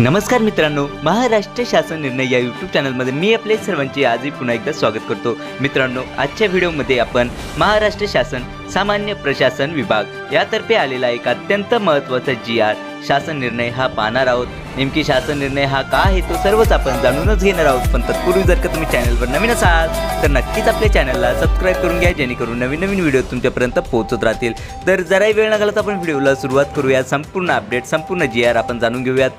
नमस्कार मित्रांनो महाराष्ट्र शासन निर्णय या यूट्यूब चॅनलमध्ये मी आपले सर्वांचे आजही पुन्हा एकदा स्वागत करतो. मित्रांनो आजच्या व्हिडिओमध्ये आपण महाराष्ट्र शासन सामान्य प्रशासन विभाग यातर्फे आलेला एक अत्यंत महत्त्वाचा जी आर शासन निर्णय हा पाहणार आहोत. नेमकी शासन निर्णय हा का आहे तो सर्वच आपण जाणूनच घेणार आहोत. पण तत्पूर्वी जर का तुम्ही चॅनलवर नवीन असाल तर नक्कीच आपल्या चॅनलला सबस्क्राईब करून घ्या जेणेकरून नवीन नवीन व्हिडिओ तुमच्यापर्यंत पोहोचत राहतील. तर जराही वेळ न तर आपण व्हिडिओला सुरुवात करूया संपूर्ण अपडेट संपूर्ण जी आर आपण जाणून घेऊयात.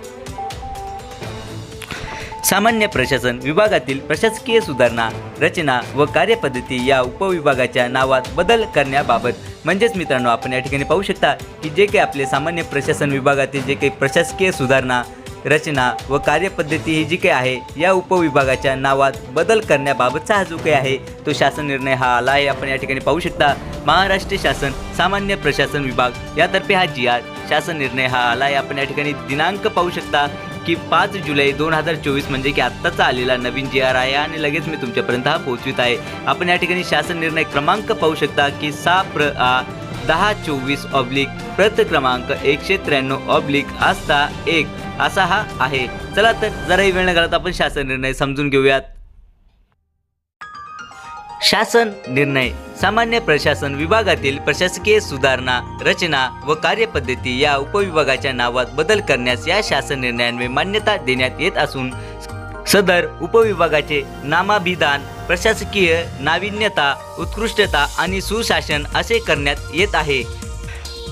सामान्य प्रशासन विभागातील प्रशासकीय सुधारणा रचना व कार्यपद्धती या उपविभागाच्या नावात बदल करण्याबाबत म्हणजेच मित्रांनो आपण या ठिकाणी पाहू शकता की जे काही आपले सामान्य प्रशासन विभागातील जे काही प्रशासकीय सुधारणा रचना व कार्यपद्धती ही जी काही आहे या उपविभागाच्या नावात बदल करण्याबाबतचा हा जो काही आहे तो शासन निर्णय हा आला आहे. आपण या ठिकाणी पाहू शकता महाराष्ट्र शासन सामान्य प्रशासन विभाग यातर्फे हा जी आर शासन निर्णय हा आला आहे. आपण या ठिकाणी दिनांक पाहू शकता की पाच जुलै दोन हजार चोवीस म्हणजे की आत्ताचा आलेला नवीन जी आर आहे आणि लगेच मी तुमच्यापर्यंत हा पोहोचवित आहे. आपण या ठिकाणी शासन निर्णय क्रमांक पाहू शकता की सा प्र आ दहा चोवीस ऑब्लिक प्रत क्रमांक एकशे त्र्याण्णव ऑब्लिक आस्था एक असा हा आहे. चला तर जराही वेळ न घालत आपण शासन निर्णय समजून घेऊयात. शासन निर्णय. सामान्य प्रशासन विभागातील प्रशासकीय सुधारणा रचना व कार्यपद्धती या उपविभागाच्या नावात बदल करण्यास या शासन निर्णयान्वये मान्यता देण्यात येत असून सदर उपविभागाचे नामाभिधान प्रशासकीय नाविन्यता उत्कृष्टता आणि सुशासन असे करण्यात येत आहे.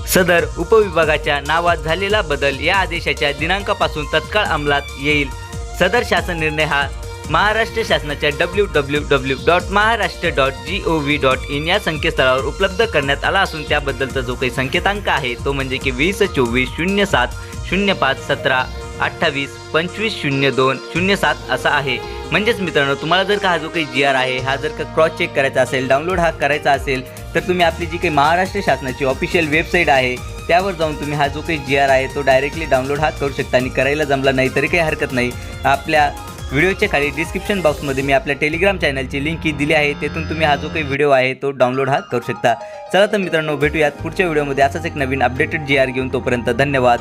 सदर उपविभागाच्या नावात झालेला बदल या आदेशाच्या दिनांकापासून तत्काळ अंमलात येईल. सदर शासन निर्णय हा महाराष्ट्र शासनाच्या W W W dot Maharashtra dot G O V dot in या संकेतस्थळावर उपलब्ध करण्यात आला असून त्याबद्दलचा जो काही संकेतांक आहे तो म्हणजे की वीस चोवीस शून्य सात शून्य पाच सतरा अठ्ठावीस पंचवीस शून्य दोन शून्य सात असा आहे. म्हणजेच मित्रांनो तुम्हाला जर का हा जो काही जी आर आहे हा जर का क्रॉस चेक करायचा असेल डाउनलोड हा करायचा असेल तर तुम्ही आपली जी काही महाराष्ट्र शासनाची ऑफिशियल वेबसाईट आहे त्यावर जाऊन तुम्ही हा जो काही जी आर आहे तो डायरेक्टली डाउनलोड हा करू शकता आणि करायला जमला नाही तरी काही हरकत नाही. आपल्या व्हिडिओच्या खाली डिस्क्रिप्शन बॉक्समध्ये मी आपल्या टेलिग्राम चॅनलची लिंक ही दिली आहे. तेथून तुम्ही हा जो काही व्हिडिओ आहे तो डाउनलोड हा करू शकता. चला तर मित्रांनो भेटूयात पुढच्या व्हिडिओमध्ये असाच एक नवीन अपडेटेड जी आर घेऊन तोपर्यंत धन्यवाद.